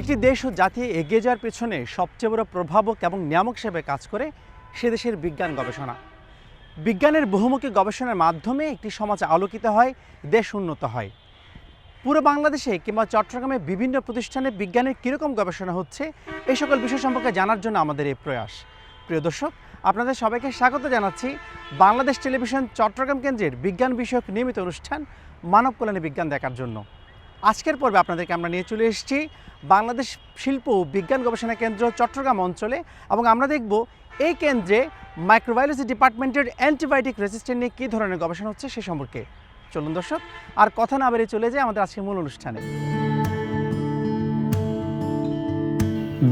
একটি দেশ ও জাতি এগিয়ে যাওয়ার পেছনে সবচেয়ে বড় প্রভাবক এবং নিয়ামক হিসেবে কাজ করে সে দেশের বিজ্ঞান গবেষণা। বিজ্ঞানের বহুমুখী গবেষণার মাধ্যমে একটি সমাজ আলোকিত হয়, দেশ উন্নত হয়। পুরো বাংলাদেশে কিংবা চট্টগ্রামে বিভিন্ন প্রতিষ্ঠানে বিজ্ঞানের কীরকম গবেষণা হচ্ছে এই সকল বিষয় সম্পর্কে জানার জন্য আমাদের এই প্রয়াস। প্রিয় দর্শক, আপনাদের সবাইকে স্বাগত জানাচ্ছি বাংলাদেশ টেলিভিশন চট্টগ্রাম কেন্দ্রের বিজ্ঞান বিষয়ক নিয়মিত অনুষ্ঠান মানব কল্যাণে বিজ্ঞান দেখার জন্য। আজকের পর্বে আপনাদেরকে আমরা নিয়ে চলে এসেছি বাংলাদেশ শিল্প বিজ্ঞান গবেষণা কেন্দ্র চট্টগ্রাম অঞ্চলে এবং আমরা দেখব এই কেন্দ্রে মাইক্রোবায়োলজি ডিপার্টমেন্টের অ্যান্টিবায়োটিক রেজিস্ট্যান্ট নিয়ে কী ধরনের গবেষণা হচ্ছে সে সম্পর্কে। চলুন দর্শক, আর কথা না বেরিয়ে চলে যায় আমাদের আজকের মূল অনুষ্ঠানে।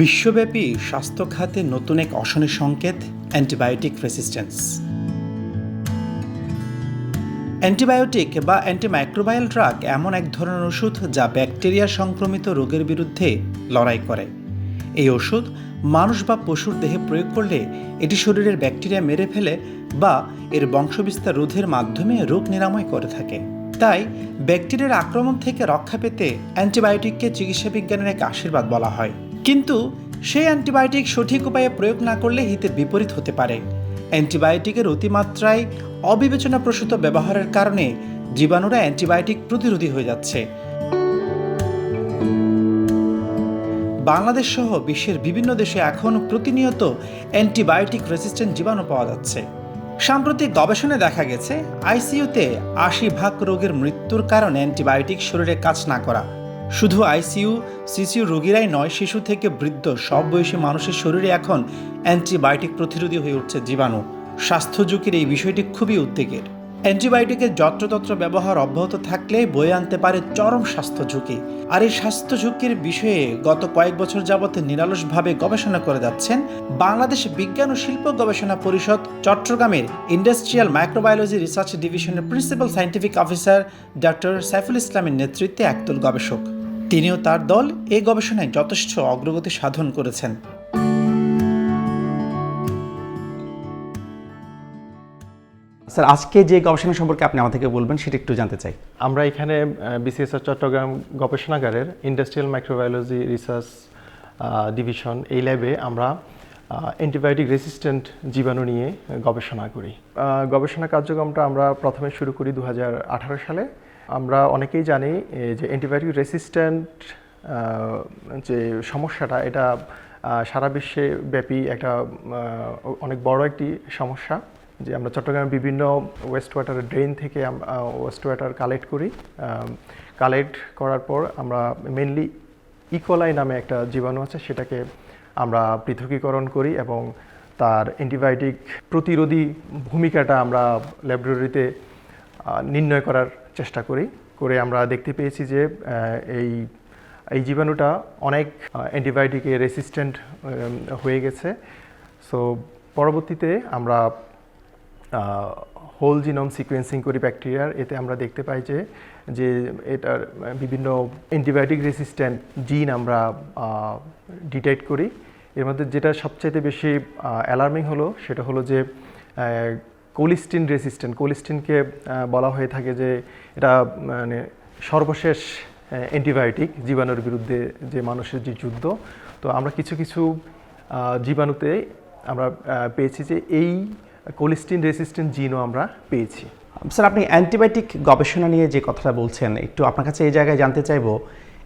বিশ্বব্যাপী স্বাস্থ্য খাতে নতুন এক অশনের সংকেত অ্যান্টিবায়োটিক রেসিস্ট্যান্স অ্যান্টিবায়োটিক বা অ্যান্টিমাইক্রোবায়াল ড্রাগ এমন এক ধরনের ওষুধ যা ব্যাকটেরিয়া সংক্রমিত রোগের বিরুদ্ধে লড়াই করে। এই ওষুধ মানুষ বা পশুর দেহে প্রয়োগ করলে এটি শরীরের ব্যাকটেরিয়া মেরে ফেলে বা এর বংশবিস্তার রোধের মাধ্যমে রোগ নিরাময় করে থাকে। তাই ব্যাকটেরিয়ার আক্রমণ থেকে রক্ষা পেতে অ্যান্টিবায়োটিককে চিকিৎসা বিজ্ঞানের এক আশীর্বাদ বলা হয়। কিন্তু সেই অ্যান্টিবায়োটিক সঠিক উপায়ে প্রয়োগ না করলে হিতের বিপরীত হতে পারে। অ্যান্টিবায়োটিকের অতিমাত্রায় অবিবেচনাপ্রসূত ব্যবহারের কারণে জীবাণুরা অ্যান্টিবায়োটিক প্রতিরোধী হয়ে যাচ্ছে। বাংলাদেশ সহ বিশ্বের বিভিন্ন দেশে এখন প্রতিনিয়ত অ্যান্টিবায়োটিক রেসিস্ট্যান্ট জীবাণু পাওয়া যাচ্ছে। সাম্প্রতিক গবেষণায় দেখা গেছে, আইসিইউতে আশি ভাগ রোগের মৃত্যুর কারণ অ্যান্টিবায়োটিক শরীরে কাজ না করা। শুধু আইসিইউ সিসিউ রোগীরাই নয়, শিশু থেকে বৃদ্ধ সব বয়সী মানুষের শরীরে এখন অ্যান্টিবায়োটিক প্রতিরোধী হয়ে উঠছে জীবাণু। স্বাস্থ্য ঝুঁকির এই বিষয়টি খুবই উদ্বেগের। অ্যান্টিবায়োটিকের যত্রতত্র ব্যবহার অব্যাহত থাকলে বয়ে আনতে পারে চরম স্বাস্থ্য ঝুঁকি। আর এই স্বাস্থ্য ঝুঁকির বিষয়ে গত কয়েক বছর যাবৎ নিরালসভাবে গবেষণা করে যাচ্ছেন বাংলাদেশ বিজ্ঞান ও শিল্প গবেষণা পরিষদ চট্টগ্রামের ইন্ডাস্ট্রিয়াল মাইক্রোবায়োলজি রিসার্চ ডিভিশনের principal scientific officer doctor Saiful ইসলামের নেতৃত্বে একদল গবেষক। তিনিও তার দল এ গবেষণায় যথেষ্ট অগ্রগতি সাধন করেছেন। স্যার আজকে যে গবেষণা সম্পর্কে আপনি আমাদেরকে বলবেন সেটা একটু জানতে চাই। আমরা এখানে বিসিএসআর চট্টগ্রাম গবেষণাগারের ইন্ডাস্ট্রিয়াল মাইক্রোবায়োলজি রিসার্চ ডিভিশন এই ল্যাবে আমরা অ্যান্টিবায়োটিক রেসিস্ট্যান্ট জীবাণু নিয়ে গবেষণা করি। গবেষণা কার্যক্রমটা আমরা প্রথমে শুরু করি দু হাজার আঠারো সালে। আমরা অনেকেই জানি যে অ্যান্টিবায়োটিক রেসিস্ট্যান্ট যে সমস্যাটা, এটা সারা বিশ্বে ব্যাপী একটা অনেক বড় একটি সমস্যা, যে আমরা চট্টগ্রামের বিভিন্ন ওয়েস্ট ওয়াটার ড্রেন থেকে ওয়েস্ট ওয়াটার কালেক্ট করি। কালেক্ট করার পর আমরা মেনলি ইকোলাই নামে একটা জীবাণু আছে, সেটাকে আমরা পৃথকীকরণ করি এবং তার অ্যান্টিবায়োটিক প্রতিরোধী ভূমিকাটা আমরা ল্যাবরেটরিতে নির্ণয় করার চেষ্টা করি, করে আমরা দেখতে পেয়েছি যে এই এই জীবাণুটা অনেক অ্যান্টিবায়োটিকে রেসিস্ট্যান্ট হয়ে গেছে। সো পরবর্তীতে আমরা হোল জিনোম সিকোয়েন্সিং করি ব্যাকটেরিয়ার এতে আমরা দেখতে পাই যে যে এটার, বিভিন্ন অ্যান্টিবায়োটিক রেসিস্ট্যান্ট জিন আমরা ডিটেক্ট করি। এর মধ্যে যেটা সবচাইতে বেশি অ্যালার্মিং হলো, সেটা হলো যে কোলিস্টিন রেসিস্ট্যান্ট, কোলিস্টিনকে বলা হয়ে থাকে যে এটা মানে সর্বশেষ অ্যান্টিবায়োটিক জীবাণুর বিরুদ্ধে যে মানুষের যে যুদ্ধ। তো আমরা কিছু কিছু জীবাণুতে আমরা পেয়েছি যে এই কোলিস্টিন রেসিস্ট্যান্ট জিনও আমরা পেয়েছি। স্যার, আপনি অ্যান্টিবায়োটিক গবেষণা নিয়ে যে কথাটা বলছেন, একটু আপনার কাছে এই জায়গায় জানতে চাইব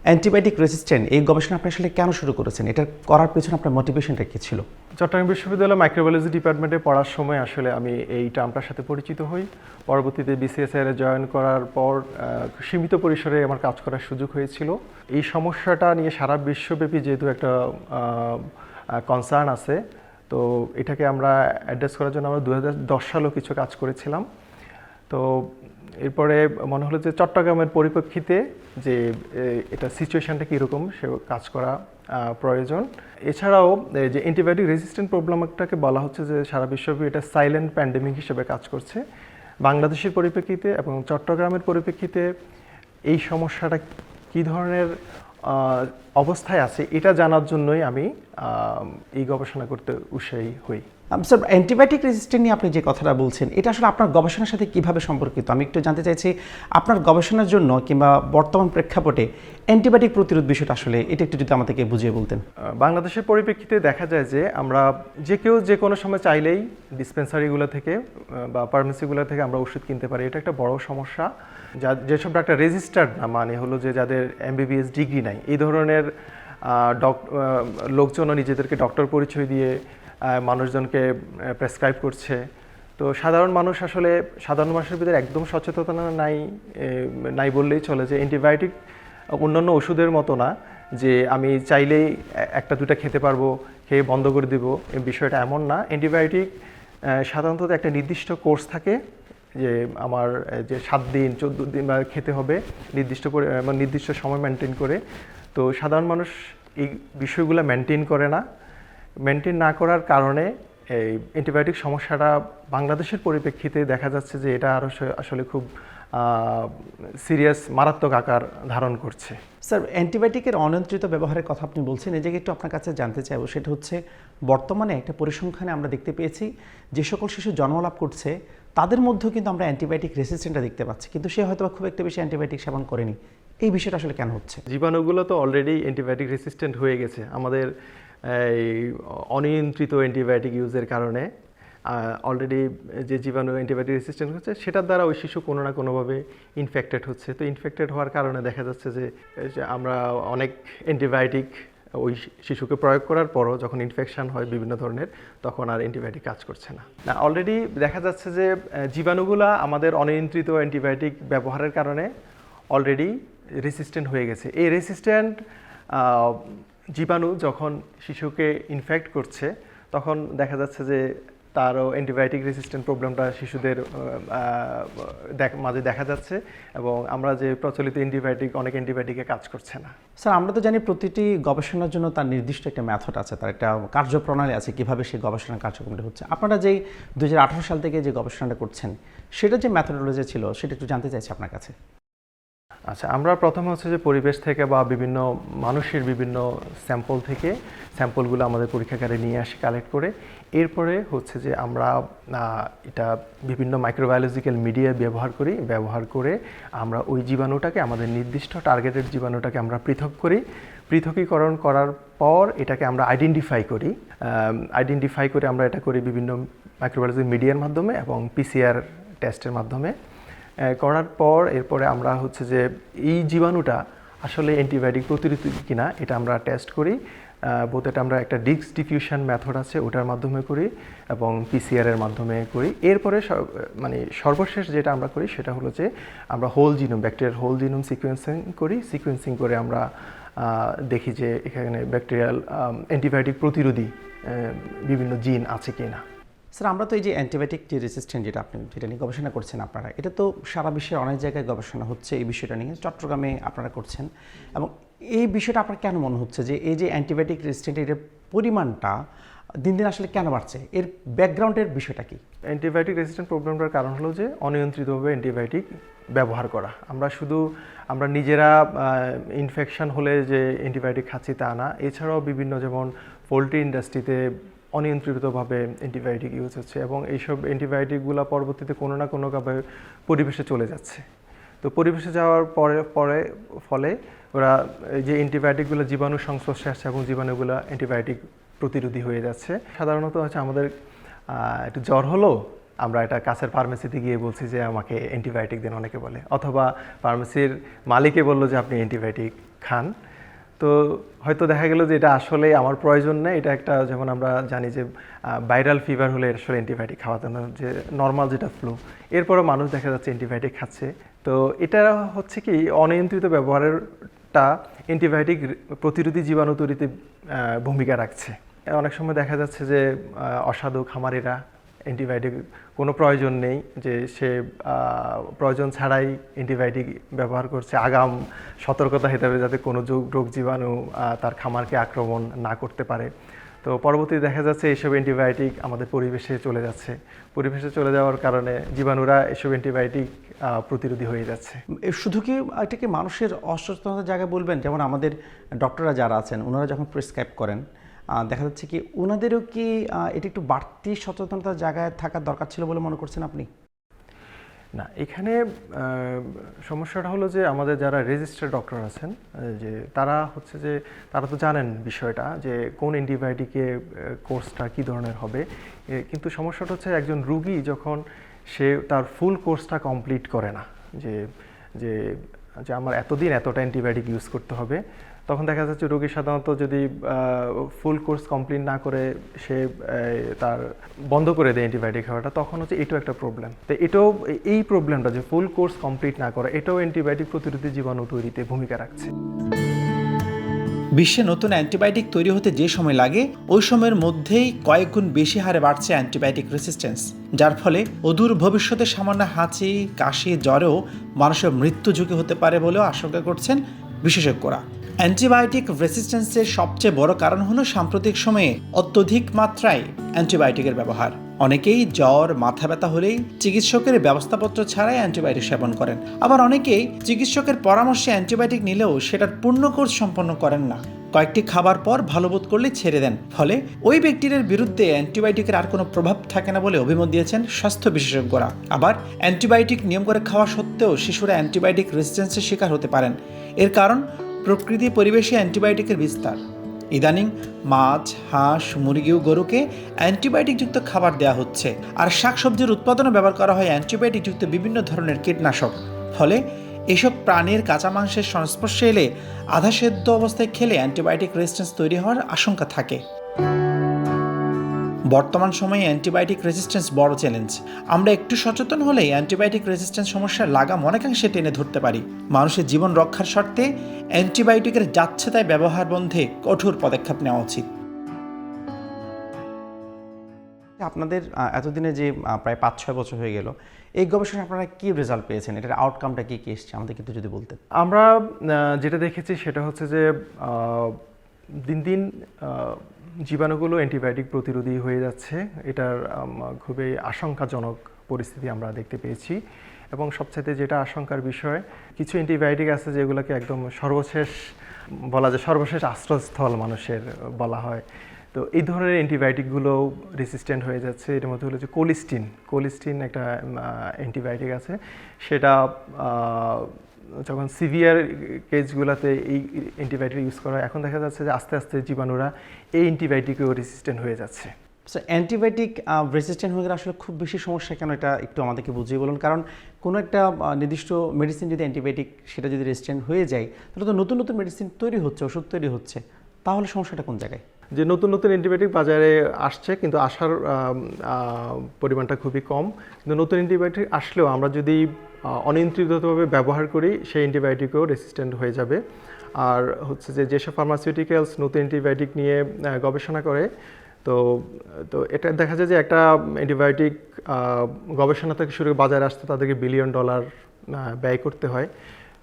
অ্যান্টিবায়োটিক রেসিস্ট্যান্ট এই গবেষণা আপনি আসলে কেন শুরু করেছেন? এটা করার পেছনে আপনার মোটিভেশনটা কী ছিল? চট্টগ্রাম বিশ্ববিদ্যালয় মাইক্রোবায়োলজি ডিপার্টমেন্টে পড়ার সময় আসলে আমি এই টার্মটার সাথে পরিচিত হই। পরবর্তীতে বিসিএসআর এ জয়েন করার পর সীমিত পরিসরে আমার কাজ করার সুযোগ হয়েছিল। এই সমস্যাটা নিয়ে সারা বিশ্বব্যাপী যেহেতু একটা কনসার্ন আছে, তো এটাকে আমরা অ্যাড্রেস করার জন্য আমরা দু সালেও কিছু কাজ করেছিলাম। তো এরপরে মনে হলো যে চট্টগ্রামের পরিপ্রেক্ষিতে যে এটা সিচুয়েশনটা কীরকম, সে কাজ করা প্রয়োজন। এছাড়াও যে অ্যান্টিবায়োটিক রেজিস্ট্যান্ট প্রবলেমটাকে বলা হচ্ছে যে, সারা বিশ্বব্যাপী এটা সাইলেন্ট প্যান্ডেমিক হিসেবে কাজ করছে। বাংলাদেশের পরিপ্রেক্ষিতে এবং চট্টগ্রামের পরিপ্রেক্ষিতে এই সমস্যাটা কী ধরনের অবস্থায় আছে, এটা জানার জন্যই আমি এই গবেষণা করতে উৎসাহী হই। স্যার অ্যান্টিবায়োটিক রেজিস্ট্যান্ট নিয়ে আপনি যে কথাটা বলছেন, এটা আসলে আপনার গবেষণার সাথে কীভাবে সম্পর্কিত? আমি একটু জানতে চাইছি, আপনার গবেষণার জন্য কিংবা বর্তমান প্রেক্ষাপটে অ্যান্টিবায়োটিক প্রতিরোধ বিষয়টা আসলে, এটা একটু যদি আমাদেরকে বুঝিয়ে বলতেন। বাংলাদেশের পরিপ্রেক্ষিতে দেখা যায় যে আমরা যে কেউ যে কোনো সময় চাইলেই ডিসপেন্সারিগুলো থেকে বা ফার্মেসিগুলো থেকে আমরা ওষুধ কিনতে পারি। এটা একটা বড় সমস্যা। যা, যেসব ডাক্তার রেজিস্টার্ড না মানে হলো যে যাদের এমবিবিএস ডিগ্রি নাই, এই ধরনের ডক লোকজনও নিজেদেরকে ডক্টর পরিচয় দিয়ে মানুষজনকে প্রেসক্রাইব করছে। তো সাধারণ মানুষ আসলে সাধারণ মানুষের ভিতরে একদম সচেতনতা নাই নাই বললেই চলে যে অ্যান্টিবায়োটিক অন্যান্য ওষুধের মতো না, যে আমি চাইলেই একটা দুটা খেতে পারব, খেয়ে বন্ধ করে দিব বিষয়টা এমন না। অ্যান্টিবায়োটিক সাধারণত একটা নির্দিষ্ট কোর্স থাকে যে আমার যে সাত দিন, চোদ্দ দিন বা খেতে হবে, নির্দিষ্ট করে মানে নির্দিষ্ট সময় মেনটেন করে। তো সাধারণ মানুষ এই বিষয়গুলো মেনটেন করে না। মেনটেন না করার কারণে এই অ্যান্টিবায়োটিক সমস্যাটা বাংলাদেশের পরিপ্রেক্ষিতে দেখা যাচ্ছে যে এটা আরও আসলে খুব সিরিয়াস মারাত্মক আকার ধারণ করছে। স্যার অ্যান্টিবায়োটিকের অনিয়ন্ত্রিত ব্যবহারের কথা আপনি বলছেন এই জায়গায় একটু আপনার কাছে জানতে চাইব সেটা হচ্ছে বর্তমানে একটা পরিসংখ্যানে আমরা দেখতে পেয়েছি যে সকল শিশু জন্মলাভ করছে তাদের মধ্যেও কিন্তু আমরা অ্যান্টিবায়োটিক রেসিস্ট্যান্টটা দেখতে পাচ্ছি কিন্তু সে হয়তো খুব একটা বেশি অ্যান্টিবায়োটিক সেবন করেনি। এই বিষয়টা আসলে কেন হচ্ছে? জীবাণুগুলো তো অলরেডি অ্যান্টিবায়োটিক রেসিস্ট্যান্ট হয়ে গেছে। আমাদের এই অনিয়ন্ত্রিত অ্যান্টিবায়োটিক ইউজের কারণে অলরেডি যে জীবাণু অ্যান্টিবায়োটিক রেসিস্ট্যান্ট হচ্ছে, সেটার দ্বারা ওই শিশু কোনো না কোনোভাবে ইনফেক্টেড হচ্ছে। তো ইনফেক্টেড হওয়ার কারণে দেখা যাচ্ছে যে আমরা অনেক অ্যান্টিবায়োটিক ওই শিশুকে প্রয়োগ করার পরও যখন ইনফেকশান হয় বিভিন্ন ধরনের, তখন আর অ্যান্টিবায়োটিক কাজ করছে না। না অলরেডি দেখা যাচ্ছে যে জীবাণুগুলা আমাদের অনিয়ন্ত্রিত অ্যান্টিবায়োটিক ব্যবহারের কারণে অলরেডি রেসিস্ট্যান্ট হয়ে গেছে। এই রেসিস্ট্যান্ট জীবাণু যখন শিশুকে ইনফেক্ট করছে, তখন দেখা যাচ্ছে যে তারও অ্যান্টিবায়োটিক রেসিস্ট্যান্ট প্রবলেমটা শিশুদের মাঝে দেখা যাচ্ছে এবং আমরা যে প্রচলিত অ্যান্টিবায়োটিক অনেক অ্যান্টিবায়োটিকে কাজ করছে না। স্যার আমরা তো জানি প্রতিটি গবেষণার জন্য তার নির্দিষ্ট একটা মেথড আছে, তার একটা কার্যপ্রণালী আছে, কীভাবে সেই গবেষণা কার্যক্রমটা হচ্ছে। আপনারা যেই দু হাজার আঠারো সাল থেকে যে গবেষণাটা করছেন, সেটা যে ম্যাথোডোলজি ছিল, সেটা একটু জানতে চাইছি আপনার কাছে। আচ্ছা আমরা প্রথমে হচ্ছে যে পরিবেশ থেকে বা বিভিন্ন মানুষের বিভিন্ন স্যাম্পল থেকে স্যাম্পলগুলো আমাদের পরীক্ষাগারে নিয়ে আসি, কালেক্ট করে। এরপরে হচ্ছে যে আমরা এটা বিভিন্ন মাইক্রোবায়োলজিক্যাল মিডিয়া ব্যবহার করি, ব্যবহার করে আমরা ওই জীবাণুটাকে, আমাদের নির্দিষ্ট টার্গেটেড জীবাণুটাকে আমরা পৃথক করি। পৃথকীকরণ করার পর এটাকে আমরা আইডেন্টিফাই করি। আইডেন্টিফাই করে আমরা এটা করি বিভিন্ন মাইক্রোবায়োলজি মিডিয়ার মাধ্যমে এবং পিসিআর টেস্টের মাধ্যমে। করার পর এরপরে আমরা হচ্ছে যে এই জীবাণুটা আসলে অ্যান্টিবায়োটিক প্রতিরোধী কিনা এটা আমরা টেস্ট করি। বোধ এটা আমরা একটা ডিক্স ডিফিউশন মেথড আছে, ওটার মাধ্যমে করি এবং পিসিআর এর মাধ্যমে করি। এরপরে মানে সর্বশেষ যেটা আমরা করি সেটা হলো যে আমরা whole genome bacterial whole genome sequencing করি। সিকোয়েন্সিং করে আমরা দেখি যে এখানে ব্যাকটেরিয়াল অ্যান্টিবায়োটিক প্রতিরোধী বিভিন্ন জিন আছে কিনা। স্যার, আমরা তো এই যে অ্যান্টিবায়োটিক যে রেসিস্ট্যান্ট যেটা আপনি, যেটা নিয়ে গবেষণা করছেন আপনারা, এটা তো সারা বিশ্বের অনেক জায়গায় গবেষণা হচ্ছে এই বিষয়টা নিয়ে। চট্টগ্রামে আপনারা করছেন। এবং এই বিষয়টা আপনার কেন মনে হচ্ছে যে এই যে অ্যান্টিবায়োটিক রেসিস্ট্যান্ট পরিমাণটা দিন দিন আসলে কেন বাড়ছে? এর ব্যাকগ্রাউন্ডের বিষয়টা কি? অ্যান্টিবায়োটিক রেজিস্ট্যান্ট প্রবলেমটার কারণ হলো যে অনিয়ন্ত্রিতভাবে অ্যান্টিবায়োটিক ব্যবহার করা। আমরা শুধু, আমরা নিজেরা ইনফেকশন হলে যে অ্যান্টিবায়োটিক খাচ্ছি তা না। এছাড়াও বিভিন্ন যেমন পোলট্রি ইন্ডাস্ট্রিতে অনিয়ন্ত্রিতভাবে অ্যান্টিবায়োটিক ইউজ হচ্ছে এবং এইসব অ্যান্টিবায়োটিকগুলো পরবর্তীতে কোনো না কোনোভাবে পরিবেশে চলে যাচ্ছে। তো পরিবেশে যাওয়ার পরে পরে, ফলে ওরা এই যে অ্যান্টিবায়োটিকগুলো জীবাণু সংস্পর্শে আসছে এবং জীবাণুগুলো অ্যান্টিবায়োটিক প্রতিরোধী হয়ে যাচ্ছে। সাধারণত হচ্ছে আমাদের একটু জ্বর হলো, আমরা এটা কাছের ফার্মেসিতে গিয়ে বলছি যে আমাকে অ্যান্টিবায়োটিক দেন অনেকে বলে। অথবা ফার্মেসির মালিকে বলল যে আপনি অ্যান্টিবায়োটিক খান। তো হয়তো দেখা গেল যে এটা আসলে আমার প্রয়োজন নেই। এটা একটা যেমন আমরা জানি যে ভাইরাল ফিভার হলে আসলে অ্যান্টিবায়োটিক খাওয়াতে না, যে নর্মাল যেটা ফ্লু এরপরও মানুষ দেখা যাচ্ছে অ্যান্টিবায়োটিক খাচ্ছে। তো এটা হচ্ছে কি, অনিয়ন্ত্রিত ব্যবহারেরটা অ্যান্টিবায়োটিক প্রতিরোধী জীবাণু তৈরিতে ভূমিকা রাখছে। অনেক সময় দেখা যাচ্ছে যে অসাধু খামারিরা অ্যান্টিবায়োটিক কোনো প্রয়োজন নেই যে সে প্রয়োজন ছাড়াই অ্যান্টিবায়োটিক ব্যবহার করছে। আগাম সতর্কতা হিসাবে যাতে কোনো রোগ জীবাণু তার খামারকে আক্রমণ না করতে পারে। তো পরবর্তীতে দেখা যাচ্ছে এইসব অ্যান্টিবায়োটিক আমাদের পরিবেশে চলে যাচ্ছে। পরিবেশে চলে যাওয়ার কারণে জীবাণুরা এসব অ্যান্টিবায়োটিক প্রতিরোধী হয়ে যাচ্ছে। শুধু কি এটা কি মানুষের অসচেতনতার জায়গায় বলবেন? যেমন আমাদের ডক্টররা যারা আছেন ওনারা যখন প্রেসক্রাইব করেন দেখা যাচ্ছে কি ওনাদেরও কি এটা একটু বাড়তি সচেতনতার জায়গায় থাকার দরকার ছিল বলে মনে করছেন আপনি? না, এখানে সমস্যাটা হলো যে আমাদের যারা রেজিস্টার্ড ডক্টর আছেন যে তারা হচ্ছে যে, তারা তো জানেন বিষয়টা যে কোন অ্যান্টিবায়োটিকে কোর্সটা কী ধরনের হবে। কিন্তু সমস্যাটা হচ্ছে একজন রুগী যখন সে তার ফুল কোর্সটা কমপ্লিট করে না, যে যে যে আমার এতদিন এতটা অ্যান্টিবায়োটিক ইউজ করতে হবে তখন দেখা যাচ্ছে রোগী সাধারণত যদি ফুল কোর্স কমপ্লিট না করে সে তার বন্ধ করে দেয় অ্যান্টিবায়োটিক খাওয়াটা, তখন হচ্ছে এটাও একটা প্রবলেম তো এটাও, এই প্রবলেমটা যে ফুল কোর্স কমপ্লিট না করা, এটাও অ্যান্টিবায়োটিক প্রতিরোধী জীবাণু তৈরিতে ভূমিকা রাখছে। বিশ্বে নতুন অ্যান্টিবায়োটিক তৈরি হতে যে সময় লাগে, ওই সময়ের মধ্যেই কয়েক গুণ বেশি হারে বাড়ছে অ্যান্টিবায়োটিক রেসিস্ট্যান্স যার ফলে অদূর ভবিষ্যতে সামান্য হাঁচি, কাশি, জ্বরেও মানুষের মৃত্যু ঝুঁকি হতে পারে বলেও আশঙ্কা করছেন বিশেষজ্ঞরা। অ্যান্টিবায়োটিক রেসিস্ট্যান্সের সবচেয়ে বড় কারণ হলো সাম্প্রতিক সময়ে অত্যধিক মাত্রায় অ্যান্টিবায়োটিকের ব্যবহার। অনেকেই জ্বর, মাথা ব্যথা হলেই চিকিৎসকের ব্যবস্থাপত্র ছাড়াই অ্যান্টিবায়োটিক সেবন করেন। আবার অনেকেই চিকিৎসকের পরামর্শে অ্যান্টিবায়োটিক নিলেও সেটার পূর্ণ কোর্স সম্পন্ন করেন না। কয়েকটি খাবার পর ভালো বোধ করলে ছেড়ে দেন, ফলে ওই ব্যক্তিদের বিরুদ্ধে অ্যান্টিবায়োটিকের আর কোনো প্রভাব থাকে না বলে অভিমত দিয়েছেন স্বাস্থ্য বিশেষজ্ঞরা। আবার অ্যান্টিবায়োটিক নিয়ম করে খাওয়া সত্ত্বেও শিশুরা অ্যান্টিবায়োটিক রেজিস্ট্যান্সের শিকার হতে পারেন। এর কারণ প্রকৃতি পরিবেশে অ্যান্টিবায়োটিকের বিস্তার। ইদানিং মাছ, হাঁস, মুরগি ও গরুকে অ্যান্টিবায়োটিকযুক্ত খাবার দেওয়া হচ্ছে। আর শাকসবজির উৎপাদনে ব্যবহার করা হয় অ্যান্টিবায়োটিকযুক্ত বিভিন্ন ধরনের কীটনাশক। ফলে এসব প্রাণীর কাঁচা মাংসের সংস্পর্শে এলে আধা সেদ্ধ অবস্থায় খেলে অ্যান্টিবায়োটিক রেজিস্ট্যান্স তৈরি হওয়ার আশঙ্কা থাকে। বর্তমান সময়ে অ্যান্টিবায়োটিক রেজিস্ট্যান্স বড় চ্যালেঞ্জ। আমরা একটু সচেতন হলেই অ্যান্টিবায়োটিক রেজিস্ট্যান্স সমস্যার লাগাম অনেকাংশে টেনে ধরতে পারি। মানুষের জীবন রক্ষার স্বার্থে অ্যান্টিবায়োটিকের যাচ্ছে তাই ব্যবহার বন্ধে কঠোর পদক্ষেপ নেওয়া উচিত। আপনাদের এতদিনে যে প্রায় পাঁচ ছয় বছর হয়ে গেল এই গবেষণায় আপনারা কি রেজাল্ট পেয়েছেন? এটার আউটকামটা কি কি এসছে? আমাদের কিন্তু যদি বলতেন। আমরা যেটা দেখেছি সেটা হচ্ছে যে দিন দিন জীবাণুগুলো অ্যান্টিবায়োটিক প্রতিরোধী হয়ে যাচ্ছে। এটার খুবই আশঙ্কাজনক পরিস্থিতি আমরা দেখতে পেয়েছি। এবং সবচাইতে যেটা আশঙ্কার বিষয়, কিছু অ্যান্টিবায়োটিক আছে যেগুলোকে একদম সর্বশেষ, বলা যায় সর্বশেষ আশ্রয়স্থল মানুষের বলা হয়। তো এই ধরনের অ্যান্টিবায়োটিকগুলো রেসিস্ট্যান্ট হয়ে যাচ্ছে। এর মধ্যে হলো যে কোলিস্টিন। কোলিস্টিন একটা অ্যান্টিবায়োটিক আছে। সেটা যখন সিভিয়ার কেসগুলোতে এই অ্যান্টিবায়োটিক ইউজ করা হয় এখন দেখা যাচ্ছে যে আস্তে আস্তে জীবাণুরা এই অ্যান্টিবায়োটিকেও রেসিস্ট্যান্ট হয়ে যাচ্ছে। সো অ্যান্টিবায়োটিক রেজিস্ট্যান্ট হয়ে গেলে আসলে খুব বেশি সমস্যা কেন? এটা একটু আমাদেরকে বুঝিয়ে বলুন। কারণ কোনো একটা নির্দিষ্ট মেডিসিন যদি অ্যান্টিবায়োটিক সেটা যদি রেজিস্ট্যান্ট হয়ে যায় তাহলে তো নতুন নতুন মেডিসিন তৈরি হচ্ছে ওষুধ তৈরি হচ্ছে। তাহলে সমস্যাটা কোন জায়গায়? যে নতুন নতুন অ্যান্টিবায়োটিক বাজারে আসছে কিন্তু আসার পরিমাণটা খুবই কম। কিন্তু নতুন অ্যান্টিবায়োটিক আসলেও আমরা যদি অনিয়ন্ত্রিতভাবে ব্যবহার করি, সেই অ্যান্টিবায়োটিকও রেসিস্ট্যান্ট হয়ে যাবে। আর হচ্ছে যে, যেসব ফার্মাসিউটিক্যালস নতুন অ্যান্টিবায়োটিক নিয়ে গবেষণা করে, তো তো এটা দেখা যায় যে একটা অ্যান্টিবায়োটিক গবেষণা থেকে শুরু বাজারে আসতে তাদেরকে বিলিয়ন ডলার ব্যয় করতে হয়।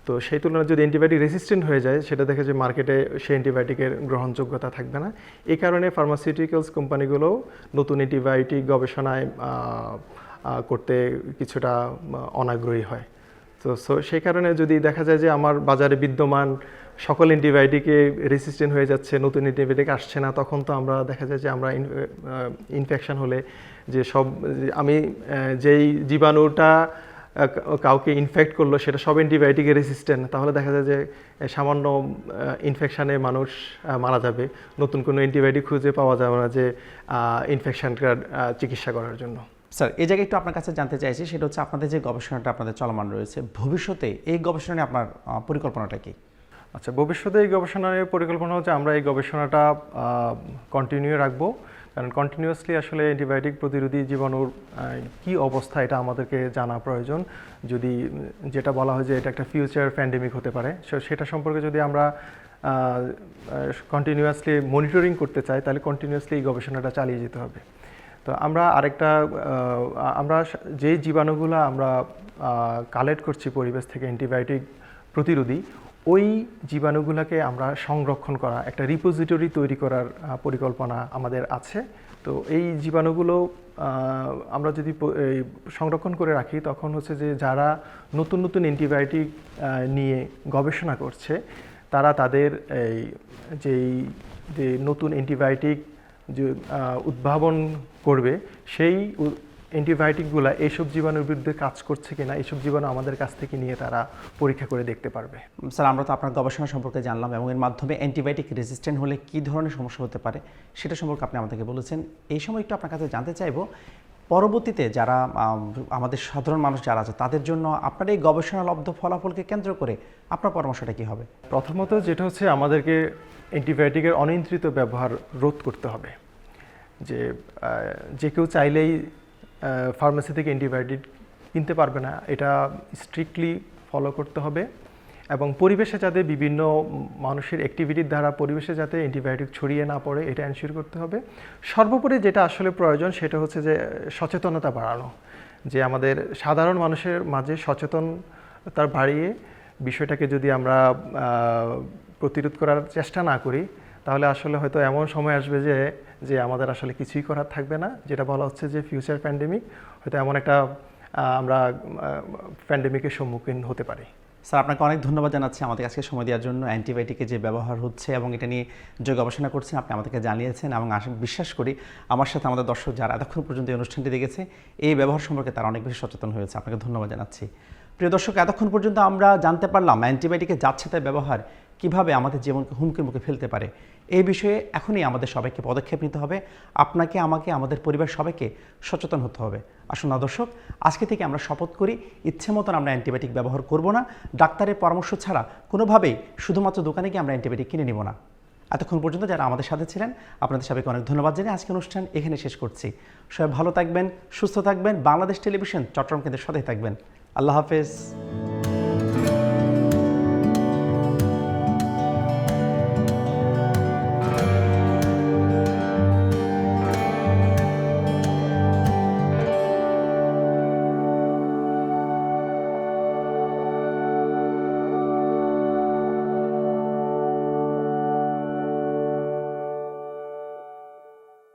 তো সেই তুলনায় যদি অ্যান্টিবায়োটিক রেসিস্ট্যান্ট হয়ে যায়, সেটা দেখে যে মার্কেটে সেই অ্যান্টিবায়োটিকের গ্রহণযোগ্যতা থাকবে না। এই কারণে ফার্মাসিউটিক্যালস কোম্পানিগুলো নতুন অ্যান্টিবায়োটিক গবেষণায় করতে কিছুটা অনাগ্রহী হয়। তো সো সেই কারণে যদি দেখা যায় যে আমার বাজারে বিদ্যমান সকল অ্যান্টিবায়োটিকে রেসিস্টেন্ট হয়ে যাচ্ছে, নতুন অ্যান্টিবায়োটিক আসছে না, তখন তো আমরা দেখা যায় যে আমরা ইনফেকশন হলে যে সব আমি যেই জীবাণুটা কাউকে ইনফেক্ট করল, সেটা সব অ্যান্টিবায়োটিকে রেসিস্ট্যান্ট তাহলে দেখা যায় যে সামান্য ইনফেকশানে মানুষ মারা যাবে। নতুন কোনো অ্যান্টিবায়োটিক খুঁজে পাওয়া যাবে না যে ইনফেকশানটার চিকিৎসা করার জন্য। স্যার এই জায়গায় একটু আপনার কাছে জানতে চাইছি, সেটা হচ্ছে আপনাদের যে গবেষণাটা আপনাদের চলমান রয়েছে, ভবিষ্যতে এই গবেষণা নিয়ে আপনার পরিকল্পনাটা কি? আচ্ছা ভবিষ্যতে এই গবেষণার পরিকল্পনা হচ্ছে আমরা এই গবেষণাটা কন্টিনিউ রাখব। কারণ কন্টিনিউয়াসলি আসলে অ্যান্টিবায়োটিক প্রতিরোধী জীবাণুর কি অবস্থা এটা আমাদেরকে জানা প্রয়োজন। যদি, যেটা বলা হয় যে এটা একটা ফিউচার প্যান্ডেমিক হতে পারে। সো সেটা সম্পর্কে যদি আমরা কন্টিনিউয়াসলি মনিটরিং করতে চাই, তাহলে কন্টিনিউয়াসলি এই গবেষণাটা চালিয়ে যেতে হবে। তো আমরা আরেকটা আমরা যে জীবাণুগুলো আমরা কালেক্ট করছি পরিবেশ থেকে অ্যান্টিবায়োটিক প্রতিরোধী, ওই জীবাণুগুলোকে আমরা সংরক্ষণ করা, একটা রিপোজিটরি তৈরি করার পরিকল্পনা আমাদের আছে। তো এই জীবাণুগুলো আমরা যদি সংরক্ষণ করে রাখি, তখন হচ্ছে যে যারা নতুন নতুন অ্যান্টিবায়োটিক নিয়ে গবেষণা করছে, তারা তাদের এই, যেই, যে নতুন অ্যান্টিবায়োটিক যে উদ্ভাবন করবে সেই অ্যান্টিবায়োটিকগুলো এইসব জীবাণুর বিরুদ্ধে কাজ করছে কিনা এইসব জীবাণু আমাদের কাছ থেকে নিয়ে তারা পরীক্ষা করে দেখতে পারবে। স্যার আমরা তো আপনার গবেষণা সম্পর্কে জানলাম এবং এর মাধ্যমে অ্যান্টিবায়োটিক রেজিস্ট্যান্ট হলে কী ধরনের সমস্যা হতে পারে সেটা সম্পর্কে আপনি আমাদেরকে বলেছেন। এই সময় একটু আপনার কাছে জানতে চাইব পরবর্তীতে যারা আমাদের সাধারণ মানুষ যারা আছে তাদের জন্য আপনার এই গবেষণালব্ধ ফলাফলকে কেন্দ্র করে আপনার পরামর্শটা কী হবে? প্রথমত যেটা হচ্ছে আমাদেরকে অ্যান্টিবায়োটিকের অনিয়ন্ত্রিত ব্যবহার রোধ করতে হবে। যে যে কেউ চাইলেই ফার্মেসি থেকে অ্যান্টিবায়োটিক কিনতে পারবে না, এটা স্ট্রিক্টলি ফলো করতে হবে এবং পরিবেশে যাতে বিভিন্ন মানুষের অ্যাক্টিভিটির দ্বারা পরিবেশে যাতে অ্যান্টিবায়োটিক ছড়িয়ে না পড়ে, এটা এনশিওর করতে হবে। সর্বোপরি যেটা আসলে প্রয়োজন, সেটা হচ্ছে যে, সচেতনতা বাড়ানো। যে, আমাদের সাধারণ মানুষের মাঝে সচেতনতা বাড়িয়ে বিষয়টাকে যদি আমরা প্রতিরোধ করার চেষ্টা না করি, তাহলে আসলে হয়তো এমন সময় আসবে যে যে আমাদের আসলে কিছুই করার থাকবে না। যেটা বলা হচ্ছে যে ফিউচার প্যান্ডেমিক হয়তো এমন একটা আমরা প্যান্ডেমিকের সম্মুখীন হতে পারি। স্যার, আপনাকে অনেক ধন্যবাদ জানাচ্ছি আমাদের আজকে সময় দেওয়ার জন্য। অ্যান্টিবায়োটিকের যে ব্যবহার হচ্ছে এবং এটা নিয়ে যে গবেষণা করছেন আপনি আমাদেরকে জানিয়েছেন এবং বিশ্বাস করি আমার সাথে আমাদের দর্শক যারা এতক্ষণ পর্যন্ত এই অনুষ্ঠানটি দেখেছে, এই ব্যবহার সম্পর্কে তারা অনেক বেশি সচেতন হয়েছে। আপনাকে ধন্যবাদ জানাচ্ছি। প্রিয় দর্শক, এতক্ষণ পর্যন্ত আমরা জানতে পারলাম অ্যান্টিবায়োটিকের যাচ্ছেতে ব্যবহার। কীভাবে আমাদের জীবনকে হুমকির মুখে ফেলতে পারে? এই বিষয়ে এখনই আমাদের সবাইকে পদক্ষেপ নিতে হবে। আপনাকে, আমাকে, আমাদের পরিবার সবাইকে সচেতন হতে হবে। আসুন না দর্শক, আজকে থেকে আমরা শপথ করি, ইচ্ছে মতন আমরা অ্যান্টিবায়োটিক ব্যবহার করব না। ডাক্তারের পরামর্শ ছাড়া কোনোভাবেই শুধুমাত্র দোকানে গিয়ে আমরা অ্যান্টিবায়োটিক কিনে নিব না। এতক্ষণ পর্যন্ত যারা আমাদের সাথে ছিলেন, আপনাদের সবাইকে অনেক ধন্যবাদ জানিয়ে আজকে অনুষ্ঠান এখানে শেষ করছি। সবাই ভালো থাকবেন, সুস্থ থাকবেন। বাংলাদেশ টেলিভিশন, চট্টগ্রাম কেন্দ্রের সাথেই থাকবেন। আল্লাহ হাফেজ।